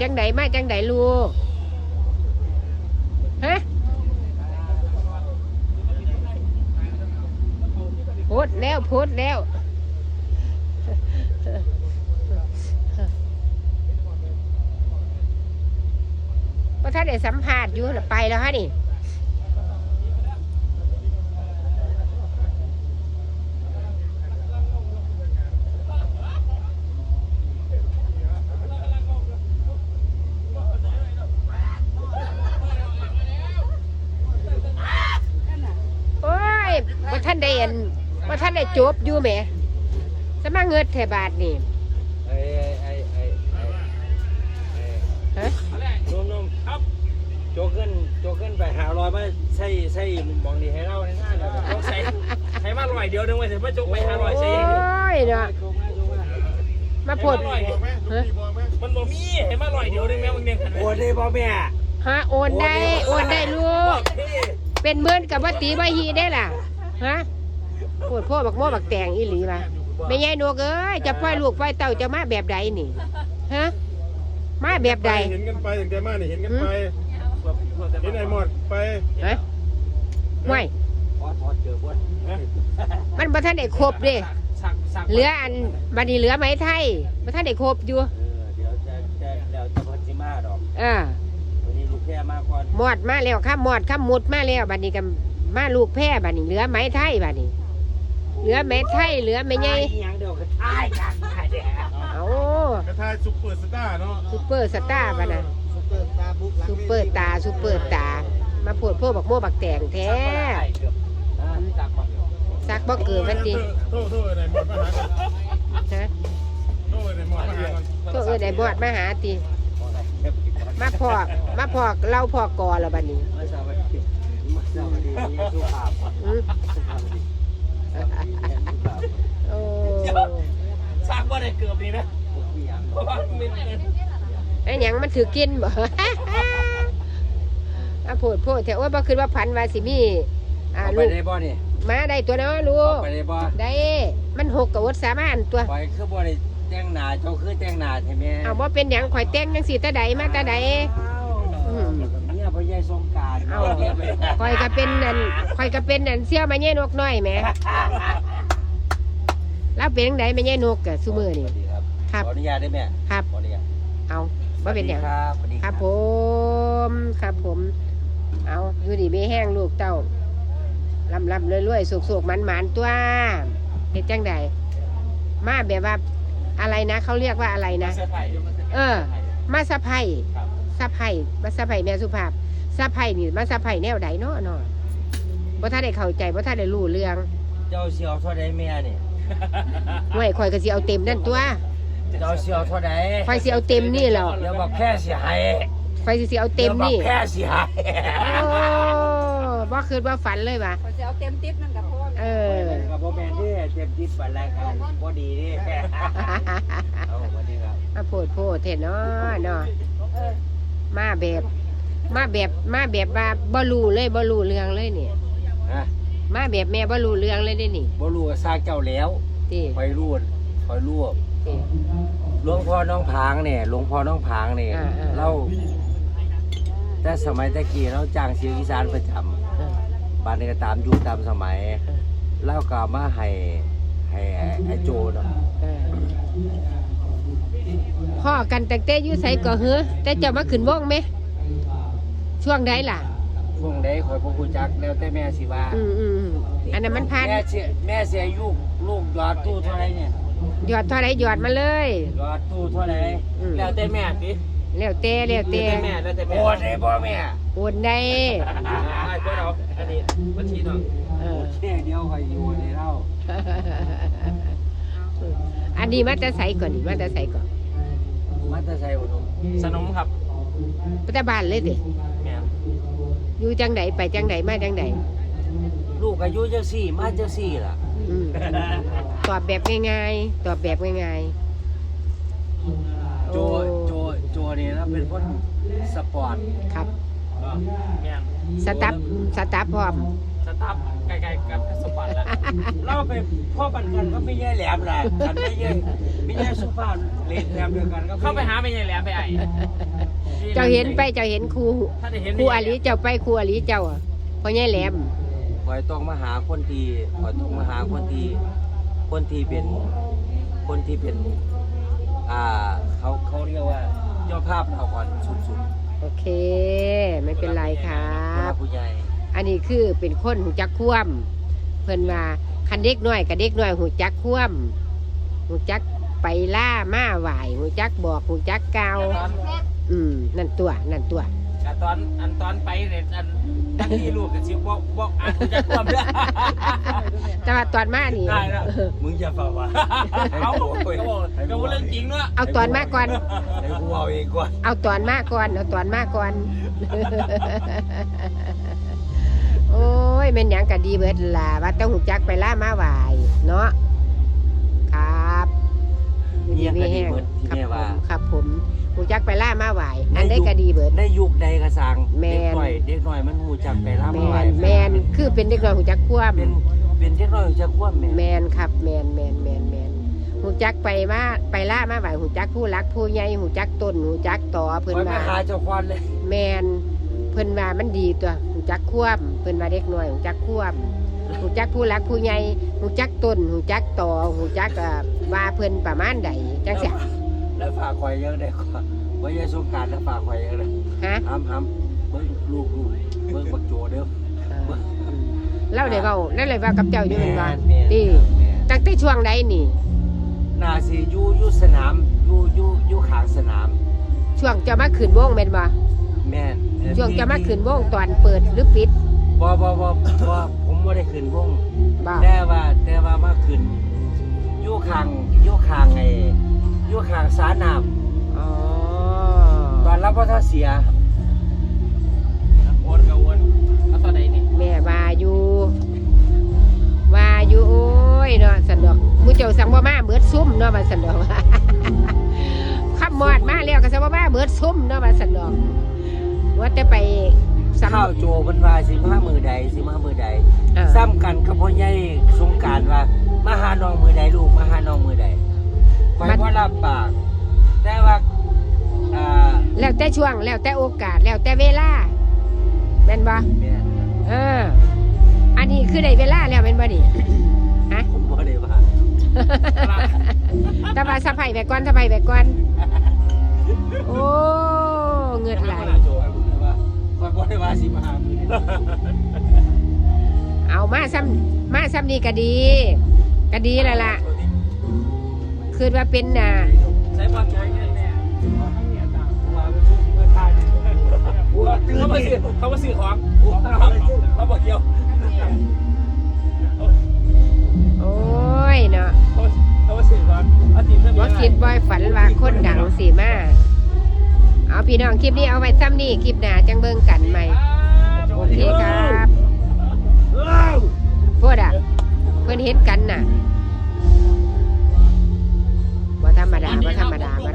จังไดมาจังไดลูกฮะโพดแล้วพุดแล้วว่าถ้าได้สัมภาษณ์อยู่ไปแล้วฮะนี่ โอ้ยว่าท่านได้เห็นว่าท่านได้จบอยู่แหมสมาเงิดแถบาทนี่ไอ้ไอ้ไอ้ไอ้ไอ้ฮะนุ่มนุ่มครับโจกเกินโจกเกินไปหาลอยมาใส่ใส่มองดีให้เราในหน้าเราต้องใช้ใช้มาลอยเดียวนึงไว้เสร็จว่าจกไปหาลอยโอ้ใช้ยเนาะโจกมาโจกมามาโพดฮะมันบ่มีให้มาลอยเดียวนึงแม่มึงเนี่ยโอ้ได้บ่แม่ฮะโอนได้โอนได้ลูกเป็นเมื่อนกับว่าตีใบฮีได้ล่ะ ฮะปวดพ่อบักโม่บักแตงอีหลีมาไม่ใช่นกเอ้ยจะปล่อยลูกปล่อยเต่าจะมาแบบใดนี่ฮะมาแบบใดเห็นกันไปถึงใจมากนี่เห็นกันไปเห็นไอ้หมดไปฮะไม่ขอถอดเจอบ่มันบ่ท่านได้ครบเด้สักสักเหลืออันบัดนี้เหลือไหมไทยบ่ท่านได้ครบอยู่เออเดี๋ยวจะจะเดี๋ยวจะพันธิมาดอกอ่าวันนี้ลูกแค่มาก่อนหมอดมาแล้วครับหมอดครับมุดมาแล้วบัดนี้ก็ มาลูกแพร่บัดนี้เหลือไหมไทยบัดนี้เหลือไหมไทยเหลือไม่ใหญ่ ยังเดียวก็ทายกันทายแดดเอากระทายซุปเปอร์สตาร์เนาะซุปเปอร์สตาร์บัดน่ะซุปเปอร์ตาบุกซูเปอร์ตาซูเปอร์ตา มาโพดโพวกบักโม่บักแตงแท้จากบ่ซักบ่เกิดวันดีโทษโทษไอ้หมดมาหากันฮะโทษไอ้หมดมาหากันตัวเอิ้นไอ้บอดมาหาติมาพอกมาพอกเล่าพอกอแล้วบัดนี้มาสวัสดี มาสวัสดีมีสุภาพอืมโอ้สักว่าได้เกือบนี่นะเพราะว่าไม่ไอ้หยังมันถือกินบ่อาโพดโพดแถวว่าบ่คิดว่าพันว่าสิมีอ่าเอาไปลูกได้บ่นี่มาได้ตัวเนาะลูเอากไปได้บ่ได้มันหกกับวดสามานตัว ปล่อยคือบ่ได้แต่งหน้าเจ้าคือแต่งหน้าใช่ไหมเอาบ่เป็นหยังข่อยแต่งจังซี่ตาใดมาตาใด อืมเนี่ย พ่อใหญ่สงกรารเอาข่อยก็เป็นนั่นข่อยก็เป็นนั่นเสี่ยมาแย่นกน้อยแหมแล้วเป็นจังไดม่แย่นกกะซุมือนี่ครับขออนุญาตได้ไหมครับขออนุญาตเอาบ่เป็นหยังครับสวัสดีครับผมครับผม เอาอยู่ดีมีแห้งลูกเต้าลำลำรวยๆสุกๆมันๆตัวเฮ็ดจังใดมาแบบว่าอะไรนะเขาเรียกว่าอะไรนะ เออ มาสะไพรสะไพมาสะไพแม่สุภาพ สะไพนี่มาสะไพแนวใดเนาะเนาะบ่ท่านได้เข้าใจบ่ท่านได้รู้เรื่องเจ้าเสียวเท่าใดแม่นี่ห่วยข่อยก็สิเอาเต็มนั่นตัว เจ้าเสียวเท่าใดข่อยสิเอาเต็มนี่แหล้วเดี๋ยวบอกแค่สิให้ข่อยสิสิเอาเต็มนี่ดี๋ยวบอกแค่สิให้โอ้บ่คิดว่าฝันเลยว่ะเขาจะเอาเต็มติ๊บนั่นกับพ่อเออกับบ่แม่นเด้เต็มทิศบัดแรกกันบ่ดีเด้เอาสวัสดีครับมาโพดโพดเถอะเนาะเนาะเออมาแบบ มาแบบมาแบบว่าบ่รู้เลยบ่รู้เรื่องเลยเนี่ยฮะมาแบบแม่บ่รู้เรื่องเลยเด้นี่บ่รู้ก็สร้างเจ้าแล้วติคอยรู้คอยรู้ติหลวงพ่อน้องผางเนี่ยหลวงพ่อน้องผางเนี่ยอ่าอ่า เราแต่สมัยตะกี้เราจ้างเสียงอีสานประจำเออ บ้านนี้ก็ตามยุคตามสมัยเล่ากามาให้ให้ไอ้โจเนาะเออพ่อกันตั้งแต่อยู่ไสก็เฮือแต่เจ้ามาขึ้นวงไหม ช่วงใดล่ะช่วงใดคอยบ่รู้จักแล้วแต่แม่สิว่าอืมอืมอืมอันนั้นมันพันแม่เสียแม่เสียลูกลูกยอดตู้เท่าไหรเนี่ยหยอดเท่าไรหยอดมาเลย ยอดตู้เท่าไหรอืม แล้วแต่แม่สิแล้วแต่แล้วแต่แล้วแต่แม่แล้วแต่แม่โอ้ได้บ่แม่โอนได้ไอ้พวกเราอันนี้บัญชีเนาะเออ แค่เดียวคอยอยู่ในเล่าอันนี้มาแต่ใสก่อนนี่มาแต่ใสก่อนมันจะใส่อุดมสนมครับ ปัจจุบันเลยเด้แม่อยู่จังไหนไปจังไหนมาจังไหนลูกอายุจังสี่มาจังสี่ล่ะ อืมตอบแบบง่ายๆ ตอบแบบง่ายๆโจโอ้โจโจนี่นะเป็นคนสปอร์ตครับ แม่สตัฟสตัฟพร้อม สตาร์ทไกลๆกับสมบัติแล้วเราไปพ่อปันกันก็ไม่แย่แหลมแหละกันไม่แย่ไม่แย่สุภาพเล่นแหลมเดียวกันก็เข้าไปหาไม่ใช่แหลมไปไอ้เจ้าเห็นไปเจ้าเห็นครูถ้าได้เห็นครูอาลีเจ้าไปครูอาลีเจ้าอะพ่อใหญ่แหลมคอยต้องมาหาคนที่คอยต้องมาหาคนที่คนที่เป็นคนที่เป็น อ่าเขาเขาเรียกว่าเจ้าภาพเราก่อนสุดโอเค ไม่เป็นไรครัๆคบผู้ใหญ่ อันนี้คือเป็นคนหูจักคว่ำเพิ่นว่าคันเด็กน้อยกับเด็กน้อยหูจักคว่ำหูจักไปล่ามาไหวหูจักบอกหูจักกล่าวตอนอืมนั่นตัวนั่นตัวแต่ตอนอันตอนไปเนี่ยอันตั้งที่ลูกกับชิวบอกบอกอ่านจะความเด้อแต่ว่าตอนมานี่ได้แล้วมึงอย่าฝ่าวะเอาก็บอกก็ว่าเรื่องจริงเนาะเอาตอนมาก่อนให้กูเอาเองก่อนเอาตอนมาก่อนเอาตอนมาก่อนโอ้ยแม่นหยังก็ดีเบิดล่ะว่าต้องหูจักไปล่ามาไหวเนาะครับเนี่ยก็ดีเบิดที่ครับแม่ผว่ามครับผมหูจักไปล่ามาไหวอันได้ก็ดีเบิดในยุคใดกระสังแม่เด็กนน้อยเด็กน้อยมันหูจักไปรับแมมาไหวนแมนคือเป็นเด็กน้อยหูจักคว่เป็นเป็นเด็กน้อยหูจักคว่ำแม่ำแมนครับแมนแมนแมนแมนหูจักไปมาไปล่ามาไหวหูจักผู้รักผู้ใหญ่หูจักต้นหูจักต่อเพิ่นคอยไปว่าหาเจ้าควันเลย แมนเพิ่นว่ามันดีตัวหูจักคว่ำเพิ่นว่าเด็กน้อยหูจักคว่ำหูจักผู้รักผู้ใหญ่หูจักต้นหูจักต่อหูจักเอ่อว่าเพิ่นประมาณใดจังซี่แล้วฝากคอยเยอะได้กว่าว่าจะสงกรารแล้วฝากคอยเยอะเลยฮะห้ามห้ามเบิ้งลูกลูกเบิ้งบักโจเด้อเอออืมเล่าได้เว้านั่นเลยว่ากับเจ้าอยู่แม่นว่าแม่นติแม่นตั้งแต่ช่วงใดนี่น่าสิอยู่อยู่สนามอยู่อยู่อยู่ข้างสนาม ช่วงจะมาขึ้นวงแม่นบ่แม่นเอ่อช่วงจะมาขึ้นวงตอนเปิดหรือปิด บ่บ่บ่บ่ผมบ่ได้ขึ้นวงบ่แต่ว่าแต่ว่ามาขึ้นอยู่ข้างอยู่ข้างไอ้อยู่ข้างสาน้ำอ๋อตอนรับว่าถ้าเสียโอนกับโอนเอาตอนไหนนี่แม่ว่าอยู่ว่าอยู่โอ้ยเนาะสันดอกมูเจ้าสั่งบ่มาเบิดซุ่มเนาะว่าสันดอกขับมอดมาแล้วก็สั่งบ่มาเบิดซุ่มเนาะว่าสันดอกว่าแต่ไป สำข้าวโจเพิ่นว่าสิมามือใดสิมามือใดเออซ้ำกันกับพ่อใหญ่สงกรารว่ามาหาน้องมือใดลูกมาหาน้องมือใดคอยบ่รับปาก แต่ว่าอ่าแล้วแต่ช่วงแล้วแต่โอกาสแล้วแต่เวลาแม่นบ่แม่นเออ อันนี้คือได้เวลาแล้วแม่นบ่นี่ ผมบ่ได้ว่าแต่ว่าสะไผไปก่อนสะไผไปก่อนโอ้เงินไหลโจไอ้ผมว่า คอยบ่ได้ว่าสิมาหามือใดเอามาซ้ำมาซ้ำนี่ก็ดีก็ดีแล้วล่ะคือว่าเป็นน่ะใช้บอลใช้เงินแน่ว่าตื่นเขามานี่ซื้อเขามาซื้อของเขาบอกเกี่ยวโอ้ยเนาะเขามาซื้อของอาทีมเพื่อนว่าคิดบ่อยฝันว่าคนดังสิมา เอาพี่น้องคลิปนี้เอาไว้ซ้ำนี่คลิปหน้าจังเบิ่งกันใหม่ โอเคครับพูดอะเพื่อนเห็นกันน่ะว่าธรรมดาว่าธรรมดาว่า